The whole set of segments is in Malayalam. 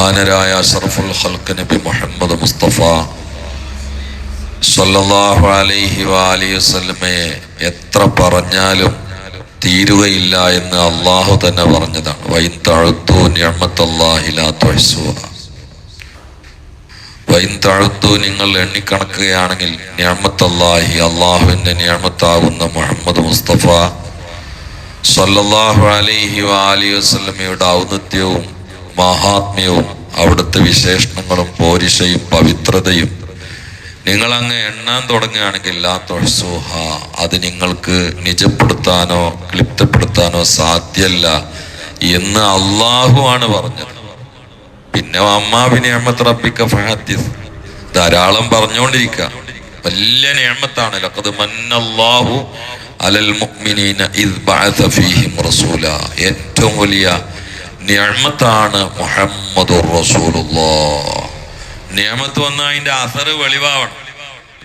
മഹാനരായ അഷറഫുൽ ഹൽക്ക് നബി മുഹമ്മദ് മുസ്തഫ സല്ലാഹു അലൈഹി വാലി വസ്ലമയെ എത്ര പറഞ്ഞാലും തീരുകയില്ല എന്ന് അള്ളാഹു തന്നെ പറഞ്ഞതാണ്. വൈൻ തഴുത്തു തുഹ്സുഹ വൈൻ തഴുത്തു നിങ്ങൾ എണ്ണിക്കണക്കുകയാണെങ്കിൽ ഞമ്മത്തല്ലാഹി അള്ളാഹുവിന്റെ നിഅമത്താകുന്ന മുഹമ്മദ് മുസ്തഫ സല്ലാഹു അലൈഹി വാലി വസ്ലമയുടെ ഔന്നത്യവും മഹാത്മ്യവും അവിടുത്തെ വിശേഷണങ്ങളും പോരിശയും പവിത്രതയും. നിങ്ങൾ അങ്ങ് എണ്ണാൻ തുടങ്ങുകയാണെങ്കിൽ ലാ തൊഴസൂഹ അത് നിങ്ങൾക്ക് നിജപ്പെടുത്താനോ ക്ലിപ്തപ്പെടുത്താനോ സാധ്യല്ല എന്ന് അള്ളാഹു ആണ് പറഞ്ഞത്. പിന്നെ അമ്മാവിനെ ഫഹദ്ദിസ്. ധാരാളം പറഞ്ഞുകൊണ്ടിരിക്കുക. വലിയ നിയമത്താണ് ലഖദ് മന്നല്ലാഹു അലൽ മുഅ്മിനീന ഇദ് ഫീഹിം റസൂല. ഏറ്റവും വലിയ നിയമത്താണ് മുഹമ്മദ് നിയമത്ത് വന്ന അതിന്റെ അസറ് വെളിവാവണം.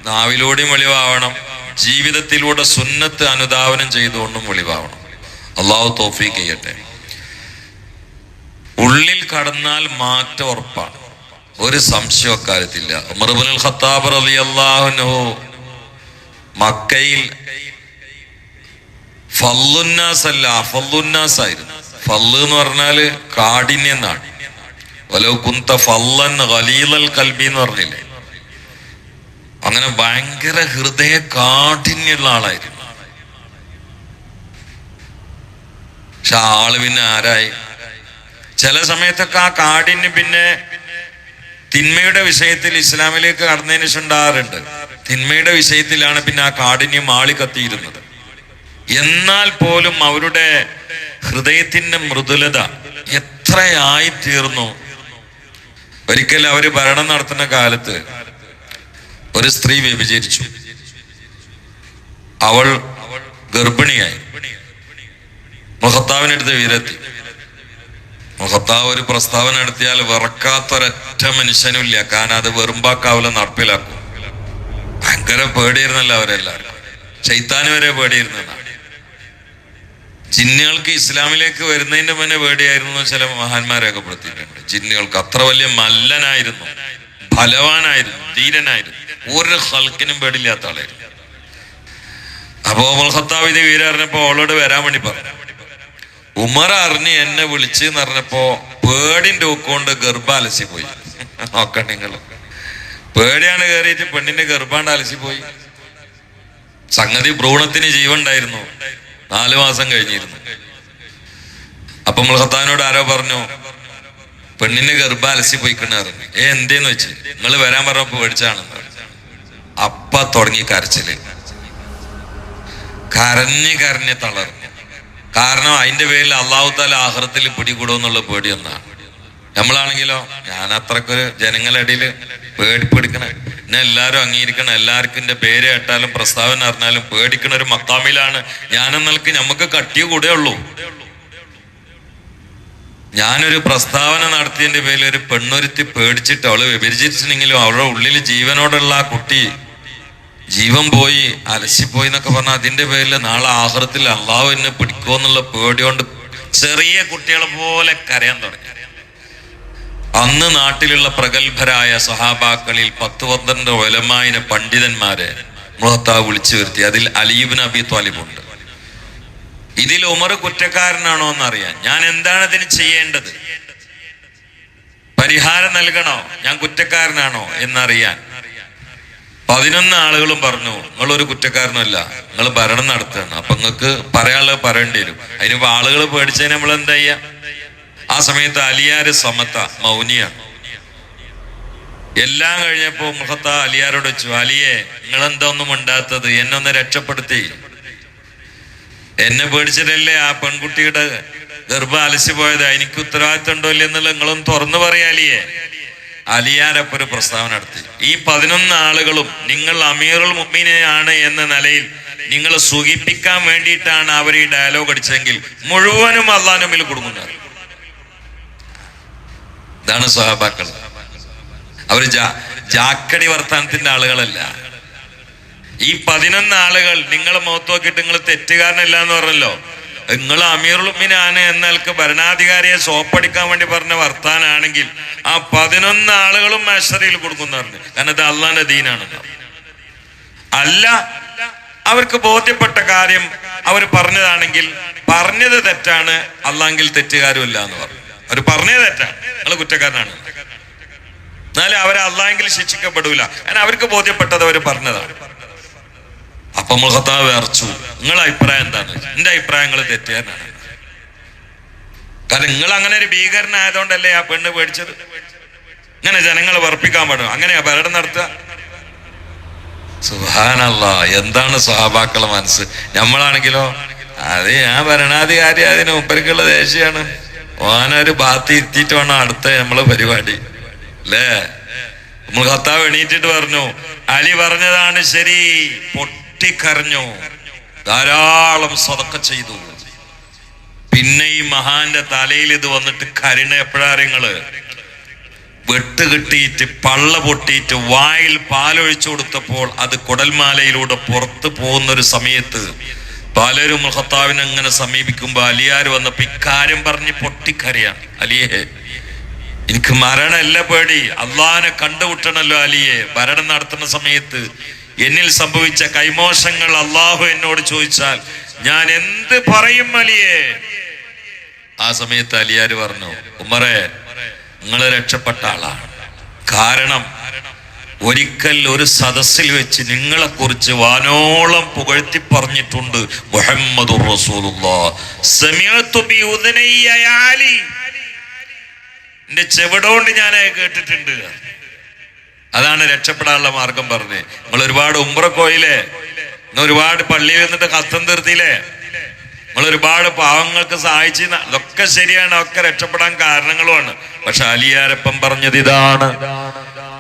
നാവിലൂടെയും വെളിവാവണം. ജീവിതത്തിലൂടെ സുന്നത്ത് അനുധാവനം ചെയ്തുകൊണ്ടും വെളിവാവണം. അള്ളാഹു തോഫീക്ക് ചെയ്യട്ടെ. ഉള്ളിൽ കടന്നാൽ മാറ്റം ഉറപ്പാണ്. ഒരു സംശയം അക്കാര്യത്തില്ല. ഖത്താബ് റളിയല്ലാഹു മക്കയിൽ ഫല്ലുന്നാസ് അല്ല ഫല്ലുന്നാസ് ആയിരുന്നു ഫല്ല് എന്ന് പറഞ്ഞാൽ കാഠിന്യം എന്നാണ്. വലോ കുന്ത ഫല്ലൻ ഖലീലൽ കൽബി എന്ന് പറഞ്ഞില്ലേ? അങ്ങനെ ഭയങ്കര ഹൃദയ കാഠിന്യമുള്ള ആളായിരുന്നു. പക്ഷെ ആ ആൾ പിന്നെ ആരായി? ചില സമയത്തൊക്കെ ആ കാഠിന്യം പിന്നെ തിന്മയുടെ വിഷയത്തിൽ ഇസ്ലാമിലേക്ക് കടന്നതിന് ശേഷം ഉണ്ടാകാറുണ്ട്. തിന്മയുടെ വിഷയത്തിലാണ് പിന്നെ ആ കാഠിന്യം ആളി കത്തിയിരുന്നത് എന്നാൽ പോലും അവരുടെ ഹൃദയത്തിന്റെ മൃദുലത എത്രയായി തീർന്നു ഒരിക്കൽ അവർ ഭരണം നടത്തുന്ന കാലത്ത് ഒരു സ്ത്രീ വ്യഭിചരിച്ചു. അവൾ ഗർഭിണിയായി. മുഖത്താവിനടുത്ത് വീരത്തി മഹത്താവ് ഒരു പ്രസ്താവന നടത്തിയാൽ വിറക്കാത്തൊരൊറ്റ മനുഷ്യനുമില്ല. കാരണം അത് വെറുമ്പാക്കാവില്ല നടപ്പിലാക്കും. ഭയങ്കര പേടിയിരുന്നല്ല അവരെല്ലാവരും. ചൈത്താനും വരെ പേടിയിരുന്നതാണ് ജിന്നുകൾക്ക് ഇസ്ലാമിലേക്ക് വരുന്നതിന്റെ മുന്നേ പേടിയായിരുന്നു എന്ന് ചില മഹാന്മാർ രേഖപ്പെടുത്തിയിട്ടുണ്ട് ജിന്നുകൾക്ക് അത്ര വലിയ മല്ലനായിരുന്നു ഫലവാനായിരുന്നു ധീരനായിരുന്നു. ഒരു ഹൽക്കിനും പേടില്ലാത്ത ആളായിരുന്നു. അപ്പോ ഉമർ ഇത് വീരറിഞ്ഞപ്പോ അവളോട് വരാൻ വേണ്ടി പറഞ്ഞു. ഉമർ അറിഞ്ഞ് എന്നെ വിളിച്ച് എന്ന് പറഞ്ഞപ്പോ പേടിന്റെ ഒക്കൊണ്ട് ഗർഭാലസി പോയി. നോക്കണ്ട നിങ്ങൾ. പേടിയാണ് കയറിയിട്ട് പെണ്ണിന്റെ ഗർഭാണ്ട് അലസി പോയി. സംഗതി ഭ്രൂണത്തിന് ജീവൻ ഉണ്ടായിരുന്നു. നാലു മാസം കഴിഞ്ഞിരുന്നു. അപ്പൊ നമ്മൾ മുൾഹത്താനോട് ആരോ പറഞ്ഞു പെണ്ണിന് ഗർഭ അലസി പോയിക്കണ പറഞ്ഞു. ഏ എന്തേന്ന് വെച്ച്? നിങ്ങൾ വരാൻ പറഞ്ഞപ്പോ പേടിച്ചാണെന്ന് അപ്പ തുടങ്ങി കരച്ചിൽ. കരഞ്ഞ് കരഞ്ഞ് തളർന്നു. കാരണം അതിന്റെ പേരിൽ അള്ളാഹു താല ആഹ്റത്തിൽ പിടികൂടുമെന്നുള്ള പേടി ഒന്നാണ്. നമ്മളാണെങ്കിലോ ഞാൻ അത്രക്കൊരു ജനങ്ങളുടെ ഇടയിൽ പേടിപ്പെടുക്കണ എന്നെ എല്ലാവരും അംഗീകരിക്കണം. എല്ലാവർക്കും എന്റെ പേര് കേട്ടാലും പ്രസ്താവന അറിഞ്ഞാലും പേടിക്കണ ഒരു മക്കാമിലാണ് ഞാനെന്നൽക്ക് നമുക്ക് കട്ടിയ കൂടെ ഉള്ളൂ. ഞാനൊരു പ്രസ്താവന നടത്തിയതിന്റെ പേരിൽ ഒരു പെണ്ണൊരുത്തി പേടിച്ചിട്ട് അവൾ വിഭജിച്ചിട്ടുണ്ടെങ്കിലും അവളുടെ ഉള്ളിൽ ജീവനോടുള്ള ആ കുട്ടി ജീവൻ പോയി അലസിപ്പോയി എന്നൊക്കെ പറഞ്ഞാൽ അതിന്റെ പേരിൽ നാളെ ആഹൃത്തിൽ അള്ളാഹു എന്നെ പിടിക്കുമെന്നുള്ള പേടി കൊണ്ട് ചെറിയ കുട്ടികളെ പോലെ കരയാൻ തുടങ്ങി. അന്ന് നാട്ടിലുള്ള പ്രഗത്ഭരായ സഹാബാക്കളിൽ പത്ത് പന്ത്രണ്ട് ഒലമായിന പണ്ഡിതന്മാരെ മുഹത്താവ് വിളിച്ചു വരുത്തി. അതിൽ അലീബിൻ അബി ത്വാലിബുണ്ട് ഇതിൽ ഉമർ കുറ്റക്കാരനാണോ എന്നറിയാൻ. ഞാൻ എന്താണ് ഇതിന് ചെയ്യേണ്ടത്? പരിഹാരം നൽകണോ? ഞാൻ കുറ്റക്കാരനാണോ എന്നറിയാൻ. പതിനൊന്ന് ആളുകളും പറഞ്ഞു നിങ്ങളൊരു കുറ്റക്കാരനല്ല. നിങ്ങൾ ഭരണം നടത്തുകയാണ്. അപ്പൊ നിങ്ങൾക്ക് പറയാനുള്ളത് പറയേണ്ടി വരും. അതിനിപ്പോ ആളുകൾ പേടിച്ചതിന് നമ്മൾ എന്താ ചെയ്യാ? ആ സമയത്ത് അലിയാര് സമത്ത മൗനിയാണ് എല്ലാം കഴിഞ്ഞപ്പോ മുഹത്ത അലിയാരോട് വെച്ചു അലിയെ ഒന്നും ഉണ്ടാത്തത് എന്നെ ഒന്ന് രക്ഷപ്പെടുത്തി. എന്നെ പേടിച്ചിട്ടല്ലേ ആ പെൺകുട്ടിയുടെ ഗർഭം അലസി പോയത്? എനിക്ക് ഉത്തരവാദിത്തം ഉണ്ടോ ഇല്ല എന്നുള്ള നിങ്ങളൊന്ന് തുറന്നു പറയാ അലിയെ. അലിയാരപ്പൊ ഒരു പ്രസ്താവന നടത്തി. ഈ പതിനൊന്ന് ആളുകളും നിങ്ങൾ അമീറുൽ ആണ് എന്ന നിലയിൽ നിങ്ങൾ സുഖിപ്പിക്കാൻ വേണ്ടിയിട്ടാണ് അവർ ഈ ഡയലോഗ് അടിച്ചെങ്കിൽ മുഴുവനും അള്ളാനുമ്പിൽ കുടുങ്ങുന്നത് ഇതാണ് സ്വഹാബാക്കൾ. അവർ ജാക്കടി വർത്താനത്തിന്റെ ആളുകളല്ല. ഈ പതിനൊന്ന് ആളുകൾ നിങ്ങളെ മുഖത്ത് നോക്കിയിട്ട് നിങ്ങൾ തെറ്റുകാരനല്ല എന്ന് പറഞ്ഞല്ലോ. നിങ്ങൾ അമീറുമിനാണ് എന്നൽക്ക് ഭരണാധികാരിയെ സോപ്പടിക്കാൻ വേണ്ടി പറഞ്ഞ വർത്താനാണെങ്കിൽ ആ പതിനൊന്ന് ആളുകളും മഷറിയിൽ കൊടുക്കുന്നവരുണ്ട് കാരണം ഇത് അള്ളാന്റെ ദീനാണ്. അല്ല അവർക്ക് ബോധ്യപ്പെട്ട കാര്യം അവർ പറഞ്ഞതാണെങ്കിൽ പറഞ്ഞത് തെറ്റാണ് അള്ളാങ്കിൽ തെറ്റുകാരുമില്ല എന്ന് പറഞ്ഞു. അവർ പറഞ്ഞേ തെറ്റാ. നിങ്ങൾ കുറ്റക്കാരനാണ്. എന്നാലും അവരെ അള്ളാങ്കിൽ ശിക്ഷിക്കപ്പെടൂല. കാരണം അവർക്ക് ബോധ്യപ്പെട്ടത് അവർ പറഞ്ഞതാണ് അപ്പൊ മുഹത്താവ് അറച്ചു. നിങ്ങളെ അഭിപ്രായം എന്താണ്? എന്റെ അഭിപ്രായങ്ങൾ തെറ്റുകാരനാണ് കാരണം നിങ്ങൾ അങ്ങനെ ഒരു ഭീകരനായതുകൊണ്ടല്ലേ ആ പെണ്ണ് പേടിച്ചത്? ഇങ്ങനെ ജനങ്ങളെ വർപ്പിക്കാൻ പാടും അങ്ങനെയാ പരടം നടത്തുക. സുഹാനല്ല എന്താണ് സ്വഹാബാക്കളെ മനസ്സ്? നമ്മളാണെങ്കിലോ? അത് ആ ഭരണാധികാരി അതിന് മുമ്പർക്കുള്ള ദേഷ്യമാണ് ഓനൊരു ഭാഗത്ത് ഇരുത്തിയിട്ട് വേണം അടുത്ത നമ്മളെ പരിപാടി. അല്ലേ നമ്മൾ കത്താവ് എണീറ്റിട്ട് പറഞ്ഞു അലി പറഞ്ഞതാണ് ശരി പൊട്ടിക്കരഞ്ഞു. ധാരാളം സ്വതക്ക ചെയ്തു. പിന്നെ ഈ മഹാന്റെ തലയിൽ ഇത് വന്നിട്ട് കരുണ എപ്പോഴാ നിങ്ങൾ? വെട്ട് കിട്ടിയിട്ട് പള്ള പൊട്ടിയിട്ട് വായിൽ പാലൊഴിച്ചു കൊടുത്തപ്പോൾ അത് കുടൽമാലയിലൂടെ പുറത്തു പോകുന്ന ഒരു സമയത്ത് പലരും മുഹത്താവിനെ അങ്ങനെ സമീപിക്കുമ്പോ അലിയാർ വന്നപ്പോ ഇക്കാര്യം പറഞ്ഞ് പൊട്ടിക്കരയാണ്. അലിയെ എനിക്ക് മരണമല്ല പേടി. അള്ളാഹിനെ കണ്ടുമുട്ടണല്ലോ അലിയെ. ഭരണം നടത്തുന്ന സമയത്ത് എന്നിൽ സംഭവിച്ച കൈമോശങ്ങൾ അള്ളാഹു എന്നോട് ചോദിച്ചാൽ ഞാൻ എന്ത് പറയും അലിയെ? ആ സമയത്ത് അലിയാർ പറഞ്ഞു ഉമ്മറെ നിങ്ങൾ രക്ഷപ്പെട്ട ആളാണ്. കാരണം ഒരിക്കൽ ഒരു സദസ്സിൽ വെച്ച് നിങ്ങളെ കുറിച്ച് വാനോളം പുകഴ്ത്തി പറഞ്ഞിട്ടുണ്ട് മുഹമ്മദ് എന്റെ ചെവിടോണ്ട് ഞാൻ കേട്ടിട്ടുണ്ട്. അതാണ് രക്ഷപ്പെടാനുള്ള മാർഗം പറഞ്ഞത് നിങ്ങൾ ഒരുപാട് ഉമ്രക്കോയില്ലേ നിങ്ങൾ ഒരുപാട് പള്ളിയിൽ നിന്നിട്ട് കത്തം തീർത്തിയില്ലേ നമ്മൾ ഒരുപാട് പാവങ്ങൾക്ക് സഹായിച്ചു അതൊക്കെ ശരിയാണ് ഒക്കെ രക്ഷപ്പെടാൻ കാരണങ്ങളുമാണ്. പക്ഷെ അലിയാരപ്പം പറഞ്ഞത് ഇതാണ്.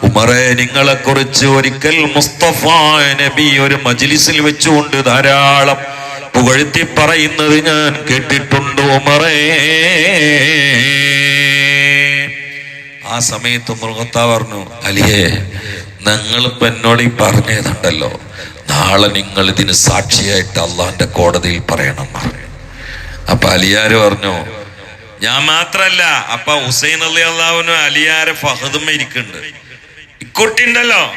ഉമറെ നിങ്ങളെ കുറിച്ച് ഒരിക്കൽ മുസ്തഫ നബി ഒരു മജ്ലിസിൽ വെച്ചുകൊണ്ട് ധാരാളം പുകഴ്ത്തി പറയുന്നത് ഞാൻ കേട്ടിട്ടുണ്ട് ഉമറേ. ആ സമയത്ത് മൃഗത്ത പറഞ്ഞു അലിയേ നിങ്ങളിപ്പോ എന്നോട് ഈ പറഞ്ഞതുണ്ടല്ലോ. നാളെ നിങ്ങൾ ഇതിന് സാക്ഷിയായിട്ട് അള്ളാന്റെ കോടതിയിൽ പറയണം. പറഞ്ഞു അപ്പൊ അലിയാര് പറഞ്ഞു ഞാൻ മാത്രല്ല അപ്പൊ ഹുസൈൻ അലി അള്ളാഹുനും അലിയാരെ ഫഹദും ഇരിക്കുന്നുണ്ട്. ഇക്കുട്ടി ഉണ്ടല്ലോ.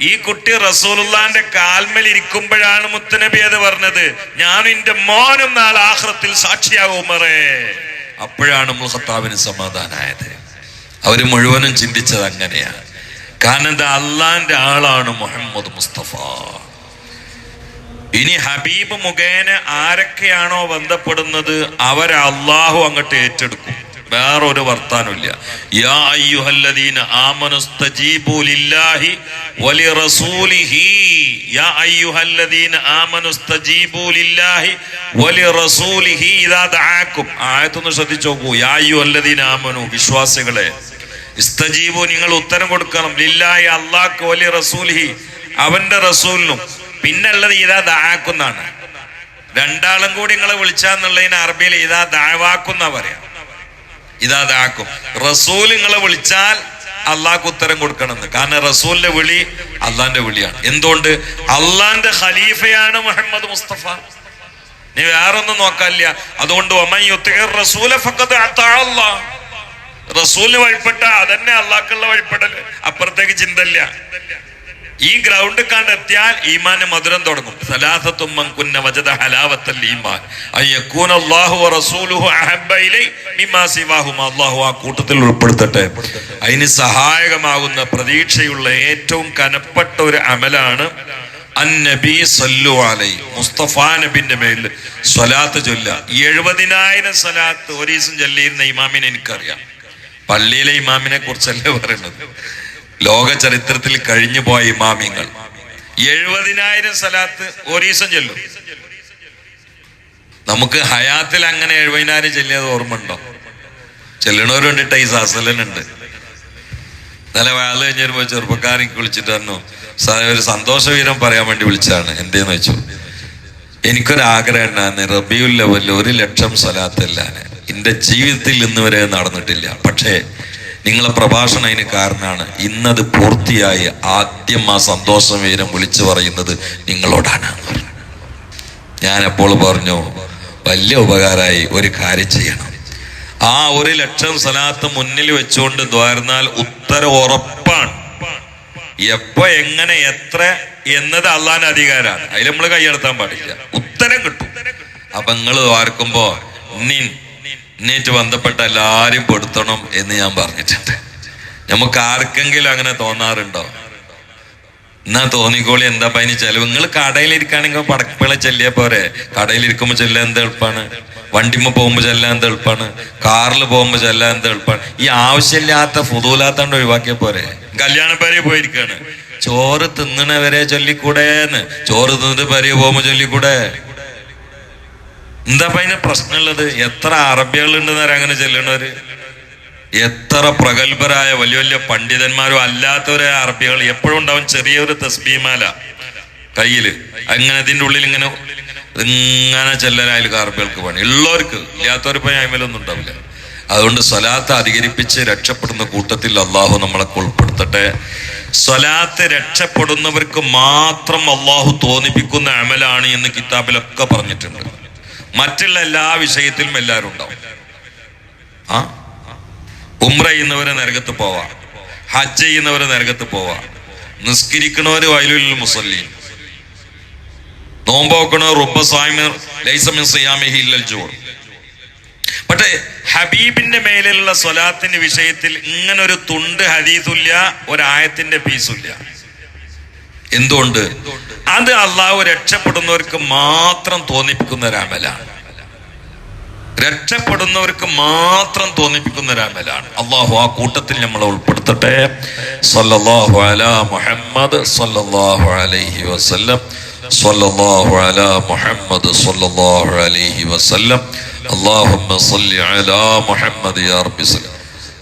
ഈ കുട്ടി റസൂലുള്ളാന്റെ കാൽമേൽ ഇരിക്കുമ്പോഴാണ് മുത്തനബി അത് പറഞ്ഞത്. ഞാൻ എന്റെ മോനും നാളെ ആഹ്റത്തിൽ സാക്ഷിയാകും ഉമറേ. അപ്പോഴാണ് മുഹത്താവിന് സമാധാനായത്. അവർ മുഴുവനും ചിന്തിച്ചത് അങ്ങനെയാണ്. കാരണം അള്ളാന്റെ ആളാണ് മുഹമ്മദ് മുസ്തഫ. ഇനി ഹബീബ് മുഖേന ആരൊക്കെയാണോ ബന്ധപ്പെടുന്നത്? അവരെ അള്ളാഹു അങ്ങോട്ട് ഏറ്റെടുക്കും. വേറൊരു വർത്താനമില്ല. യാ അയ്യുഹല്ലദീന ലില്ലാഹി വലി റസൂലിഹി യാ അയ്യുഹല്ലദീന ലില്ലാഹി വലി റസൂലിഹി ഇദാ ആയത്തൊന്ന് ശ്രദ്ധിച്ചു നോക്കൂ യാ അയ്യുഹല്ലദീന ആമനു വിശ്വാസികളെ ഇസ്തജീബു നിങ്ങൾ ഉത്തരം കൊടുക്കണം. ലില്ലാഹി അള്ളാഹ്ക്ക് വലി റസൂലിഹി അവന്റെ റസൂലിനും. പിന്നുള്ളത് ഇതാ ദാക്കുന്നാണ് രണ്ടാളും കൂടി നിങ്ങളെ വിളിച്ചാന്നുള്ളതിന് അറബിയിൽ ഇതാ ദാവാക്കുന്ന പറയാം. ഇതാ ദാക്കും റസൂൽ നിങ്ങളെ വിളിച്ചാൽ അള്ളാഹ്ക്ക് ഉത്തരം കൊടുക്കണമെന്ന്. കാരണം റസൂലിന്റെ വിളി അള്ളാന്റെ വിളിയാണ്. എന്തുകൊണ്ട്? അള്ളാന്റെ ഖലീഫയാണ് മുഹമ്മദ് മുസ്തഫ. നീ വേറൊന്നും നോക്കാനില്ല. അതുകൊണ്ട്. റസൂലിന് വഴിപ്പെട്ട അതന്നെ അള്ളാഹ്ക്കുള്ള വഴിപ്പെടൽ. അപ്പുറത്തേക്ക് ചിന്തല്ല ഈ ഗ്രൗണ്ട് കണ്ടെത്തിയാൽ ഈമാന് മധുരം തുടങ്ങും. സലാസത്തുമ്മൻ കുന്ന വജദ ഹലാവത്തൽ ഈമാൻ. അയ്യക്കൂന അല്ലാഹു വറസൂലുഹു അഹബ്ബ ഇലൈ മിമ്മാ സിവാഹുമാ. അല്ലാഹു ആ കൂട്ടത്തിൽ ഉൾപ്പെടുത്തട്ടെ. അതിന് സഹായകമാകുന്ന പ്രതീക്ഷയുള്ള ഏറ്റവും കനപ്പെട്ട ഒരു അമലാണ് അന്നബി സല്ലു അലൈ. മുസ്തഫ നബിന്റെ മേൽ സ്വലാത്ത് ചൊല്ല. എഴുപതിനായിരം സ്വലാത്ത് ഒരു ദിവസം ചൊല്ലിയിരുന്ന ഇമാമിനെ എനിക്കറിയാം. പള്ളിയിലെ ഇമാമിനെ കുറിച്ചല്ലേ പറയുന്നത്? ലോക ചരിത്രത്തിൽ കഴിഞ്ഞു പോയ ഇമാമിങ്ങൾ. എഴുപതിനായിരം സ്ഥലത്ത് ഒരീസം ചെല്ലും. നമുക്ക് ഹയാത്തിൽ അങ്ങനെ എഴുപതിനായിരം ചെല്ലിയത് ഓർമ്മ ഉണ്ടോ ചെല്ലണവരുണ്ടിട്ട് ഈ സാസലനുണ്ട്. നല്ല വേല കഴിഞ്ഞപ്പോൾ ചെറുപ്പക്കാരൻ വിളിച്ചിട്ട് "സാറേ, ഒരു സന്തോഷവീരം പറയാൻ വേണ്ടി വിളിച്ചാണ് എന്തേന്ന് വെച്ചു? എനിക്കൊരാഗ്രഹം ഉണ്ടായിരുന്നു റബിയുൽ ലെവലിൽ ഒരു ലക്ഷം സ്വലാത്തല്ലാന് എന്റെ ജീവിതത്തിൽ ഇന്ന് വരെ നടന്നിട്ടില്ല. പക്ഷേ നിങ്ങളെ പ്രഭാഷണം അതിന് കാരണമാണ്. ഇന്നത് പൂർത്തിയായി ആദ്യം ആ സന്തോഷം വീരം വിളിച്ചു പറയുന്നത് നിങ്ങളോടാണ് ഞാൻ അപ്പോൾ പറഞ്ഞു വലിയ ഉപകാരമായി ഒരു കാര്യം ചെയ്യണം. ആ ഒരു ലക്ഷം സ്ഥലത്ത് മുന്നിൽ വെച്ചുകൊണ്ട് ദ്വാരന്നാൽ ഉത്തര ഉറപ്പാണ്. എപ്പോ എങ്ങനെ എത്ര എന്നത് അള്ളാൻ അധികാരമാണ് അതിൽ നമ്മൾ കൈയെടുത്താൻ പാടില്ല. ഉത്തരം കിട്ടും. അപ്പൊ നിങ്ങൾ വാർക്കുമ്പോ നീ നീറ്റ് ബന്ധപ്പെട്ട എല്ലാരും പെടുത്തണം എന്ന് ഞാൻ പറഞ്ഞിട്ടുണ്ട്. നമുക്ക് ആർക്കെങ്കിലും അങ്ങനെ തോന്നാറുണ്ടോ? എന്നാ തോന്നിക്കോളി എന്താ അതിന് ചെലവ്? നിങ്ങൾ കടയിലിരിക്കുകയാണെങ്കിൽ പടക്കപ്പിള ചെല്ലിയ പോരെ. കടയിലിരിക്കുമ്പോ ചെല്ലാൻ എന്ത് എളുപ്പമാണ് വണ്ടിമ്മ പോകുമ്പോ ചെല്ലാൻ എന്ത് എളുപ്പമാണ് കാറിൽ പോകുമ്പോ ചെല്ലാൻ എന്ത് എളുപ്പമാണ് ഈ ആവശ്യമില്ലാത്ത ഫുതൂലാത്താണ്ട് ഒഴിവാക്കിയ പോരെ. കല്യാണപ്പേരെ പോയിരിക്കാണ്. ചോറ് തിന്നണവരെ ചൊല്ലിക്കൂടേന്ന്. ചോറ് തിന്നിട്ട് പരിയെ പോകുമ്പോ ചൊല്ലിക്കൂടെ? എന്താ അതിന് പ്രശ്നമുള്ളത്? എത്ര അറബികളുണ്ടെന്ന് അങ്ങനെ ചെല്ലണവര്? എത്ര പ്രഗത്ഭരായ വലിയ വലിയ പണ്ഡിതന്മാരും അല്ലാത്തവരെ അറബികൾ എപ്പോഴും ഉണ്ടാവും ചെറിയൊരു തസ്ബീമാല കയ്യിൽ. അങ്ങനെ ഇതിന്റെ ഉള്ളിൽ ഇങ്ങനെ ഇങ്ങനെ ചെല്ലനായാലും അറബികൾക്ക് പണി. ഉള്ളവർക്ക് ഇല്ലാത്തവർക്ക് അയമലൊന്നും ഉണ്ടാവില്ല. അതുകൊണ്ട് സ്വലാത്ത് അധികരിപ്പിച്ച് രക്ഷപ്പെടുന്ന കൂട്ടത്തിൽ അള്ളാഹു നമ്മളൊക്കെ ഉൾപ്പെടുത്തട്ടെ. സ്വലാത്ത് രക്ഷപ്പെടുന്നവർക്ക് മാത്രം അള്ളാഹു തോന്നിപ്പിക്കുന്ന അമലാണ് എന്ന് കിതാബിലൊക്കെ പറഞ്ഞിട്ടുണ്ട്. മറ്റുള്ള എല്ലാ വിഷയത്തിലും എല്ലാവരും ഉണ്ടാവും. ആ? ഉംറ ചെയ്യുന്നവരെ നരകത്ത് പോവാം. ഹജ്ജ് ചെയ്യുന്നവരെ നരകത്ത് പോവാം. നിസ്കരിക്കണവര് വയലുൽ മുസല്ലി. നോമ്പോക്കണോ റുബ സായ്മ ലൈസമിൻ സിയാമിഹി ഇല്ലൽ ജൂർ പക്ഷേ ഹബീബിന്റെ മേലുള്ള സ്വലാത്തിന്റെ വിഷയത്തിൽ ഇങ്ങനൊരു തുണ്ട് ഹദീസുല്ല ഒരായത്തിന്റെ പീസുല്ല. എന്തുകൊണ്ട്? അത് അള്ളാഹു രക്ഷപ്പെടുന്നവർക്ക് മാത്രം തോന്നിപ്പിക്കുന്ന ഒരു രക്ഷപ്പെടുന്നവർക്ക് മാത്രം തോന്നിപ്പിക്കുന്ന ഒരു അമലാണ്. അള്ളാഹു ആ കൂട്ടത്തിൽ നമ്മളെ ഉൾപ്പെടുത്തട്ടെ. സല്ലല്ലാഹു അലാ മുഹമ്മദ് സല്ലല്ലാഹു അലൈഹി വസല്ലം. സല്ലല്ലാഹു അലാ മുഹമ്മദ് സല്ലല്ലാഹു അലൈഹി വസല്ലം. അല്ലാഹുമ്മ സല്ലി അലാ മുഹമ്മദ് യാ റബ്ബി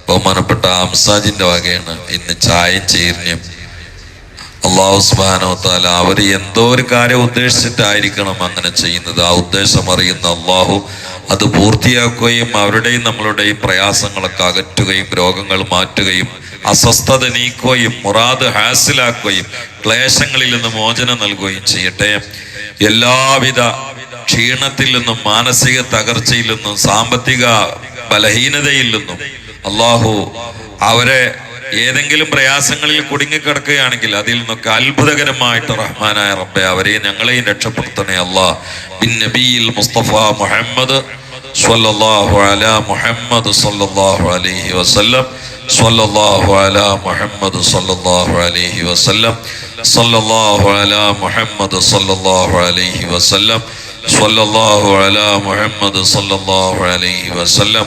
ബഹുമാനപ്പെട്ട അംസാജിന്റെ വകയാണ് ഇന്ന് ചായ ചേരിനും അള്ളാഹു സുബാനോ താല അവർ എന്തോ ഒരു കാര്യം ഉദ്ദേശിച്ചിട്ടായിരിക്കണം അങ്ങനെ ചെയ്യുന്നത്. ആ ഉദ്ദേശം അറിയുന്ന അള്ളാഹു അത് പൂർത്തിയാക്കുകയും അവരുടെയും നമ്മളുടെയും പ്രയാസങ്ങളൊക്കെ അകറ്റുകയും രോഗങ്ങൾ മാറ്റുകയും അസ്വസ്ഥത നീക്കുകയും മുറാദ് ഹാസിലാക്കുകയും ക്ലേശങ്ങളിൽ നിന്ന് മോചനം നൽകുകയും ചെയ്യട്ടെ. എല്ലാവിധ ക്ഷീണത്തിൽ നിന്നും മാനസിക തകർച്ചയിൽ നിന്നും സാമ്പത്തിക ബലഹീനതയിൽ നിന്നും അള്ളാഹു അവരെ ഏതെങ്കിലും പ്രയാസങ്ങളിൽ കുടുങ്ങിക്കിടക്കുകയാണെങ്കിൽ അതിൽ നിന്നൊക്കെ അത്ഭുതകരമായിട്ട് റഹ്മാനായ റബ്ബെ അവരെയും ഞങ്ങളെയും രക്ഷപ്പെടുത്തണേ അല്ലാ. ബിൻ നബിയിൽ മുസ്തഫ മുഹമ്മദ് സ്വല്ലല്ലാഹു മുഹമ്മദ് സ്വല്ലല്ലാഹു അലൈഹി വസല്ലം. സ്വല്ലല്ലാഹു മുഹമ്മദ് സ്വല്ലല്ലാഹു അലൈഹി വസല്ലം. സ്വല്ലല്ലാഹു മുഹമ്മദ് സ്വല്ലല്ലാഹു അലൈഹി വസല്ലം. സ്വല്ലല്ലാഹു മുഹമ്മദ് സ്വല്ലല്ലാഹു അലൈഹി വസല്ലം.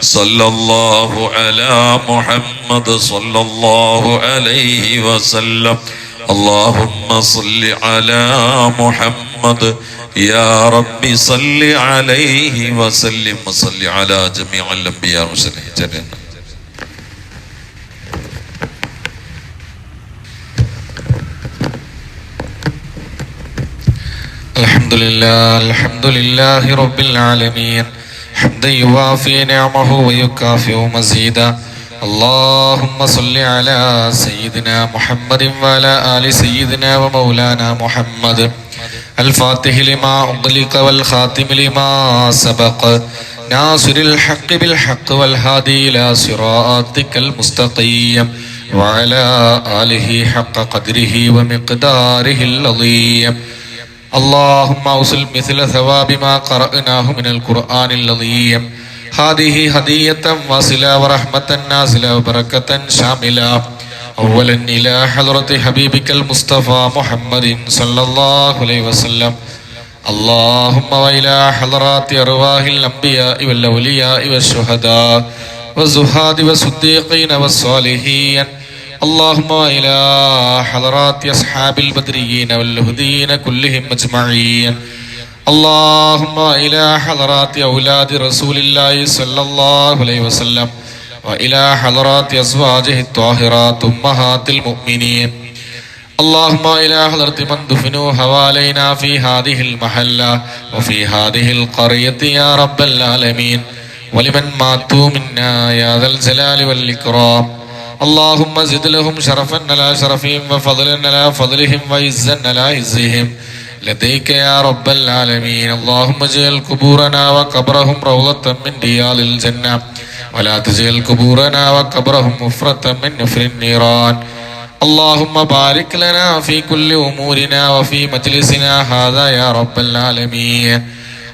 صلى الله على محمد صلى الله عليه وسلم. اللهم صل على محمد. يا رب صل عليه وسلم وصل على جميع الأنبياء والمرسلين. الحمد لله الحمد لله رب العالمين. حمدا يوافي نعمه ويكافئ مزيدا اللهم صل على سيدنا محمد وعلى آل سيدنا ومولانا محمد الفاتح لما أغلق والخاتم لما سبق ناصر الحق بالحق والهادي إلى صراطك المستقيم وعلى آله حق قدره ومقداره العظيم اللهم اوصل مثل ثواب ما قرأناه من القرآن العظيم هذه هدية واصلة ورحمة نازلة وبركة شاملة أولا إلى حضرة حبيبك المصطفى محمد صلى الله عليه وسلم اللهم وإلى حضرات أرواح الأنبياء والأولياء والشهداء والزهاد والصديقين والصالحين اللهم إلى حضرات أصحاب البدريين والهديين كلهم أجمعين. اللهم إلى حضرات أولاد رسول الله صلى الله عليه وسلم وإلى حضرات أزواجه الطاهرات أمهات المؤمنين. اللهم إلى حضرة من دفنوا حوالينا في هذه المحلة وفي هذه القرية يا رب العالمين. ولمن ماتوا منا يا ذا الجلال والإكرام. اللهم زد لهم شرفا على شرفهم وفضلا على فضلهم وعزا على عزهم لديك يا رب العالمين اللهم اجعل قبورنا وقبرهم روضة من رياض الجنة ولا تجعل قبورنا وقبرهم مفرة من نفر النيران اللهم بارك لنا في كل أمورنا وفي مجلسنا هذا يا رب العالمين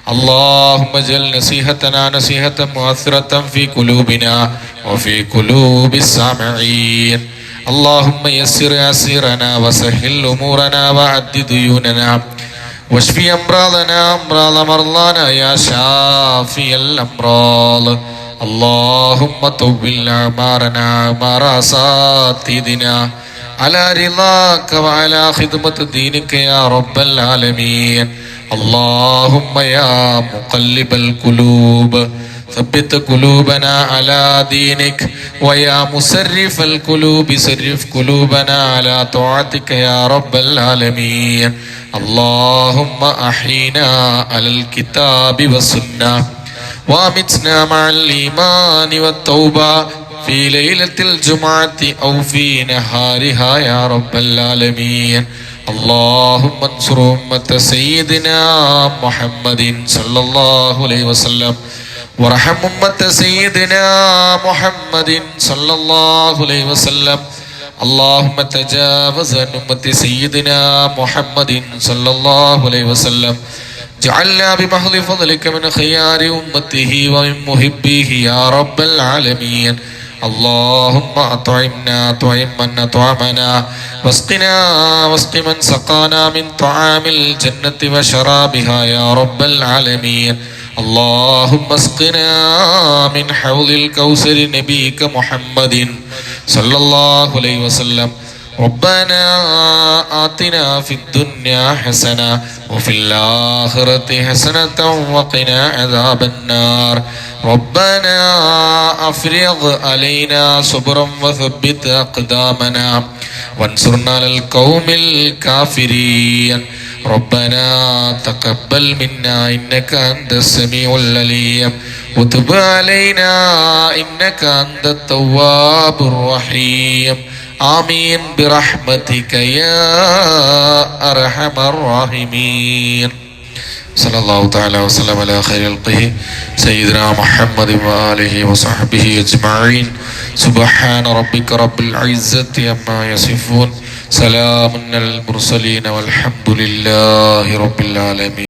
اللهم اجعل نصيحتنا نصيحة مؤثرة في قلوبنا وفي قلوب السامعين اللهم يسر أسيرنا وسهل أمورنا وعد ديوننا واشف أمراضنا أمراض مرضانا يا شافي الأمراض اللهم طول أعمارنا أعمار أساتذنا على رضاك وعلى خدمة دينك يا رب العالمين اللهم يا مقلب القلوب ثبت قلوبنا على دينك ويا مسرف القلوب سرف قلوبنا على طاعتك يا رب العالمين. اللهم أحينا على الكتاب والسنة وأمتنا مع الإيمان والتوبة في ليلة الجمعة أو في نهارها يا رب العالمين. اللهم انصر أمة سيدنا محمد صلى الله عليه وسلم وارحم أمة سيدنا محمد صلى الله عليه وسلم اللهم تجاوز عن أمة سيدنا محمد صلى الله عليه وسلم جعلنا بمحض فضلك من خيار أمته ومن محبيه يا رب العالمين اللهم أطعمنا أطعم من واسقنا واسق من سقانا من طعام الجنة وشرابها يا رب العالمين. اللهم اسقنا من حوض الكوثر نبيك محمد صلى الله عليه وسلم. ربنا آتنا في الدنيا حسنة وفي الآخرة حسنة وقنا عذاب النار. ربنا أفرغ علينا صبرا وثبت أقدامنا وانصرنا على القوم الكافرين. ربنا تقبل منا إنك أنت السميع العليم. وتب علينا إنك أنت التواب الرحيم. آمين برحمتك يا أرحم الراحمين. صلى الله تعالى وسلم على خير خلقه سيدنا محمد وآله وصحبه أجمعين سبحان ربك رب العزة عما يصفون سلام على المرسلين والحمد لله رب العالمين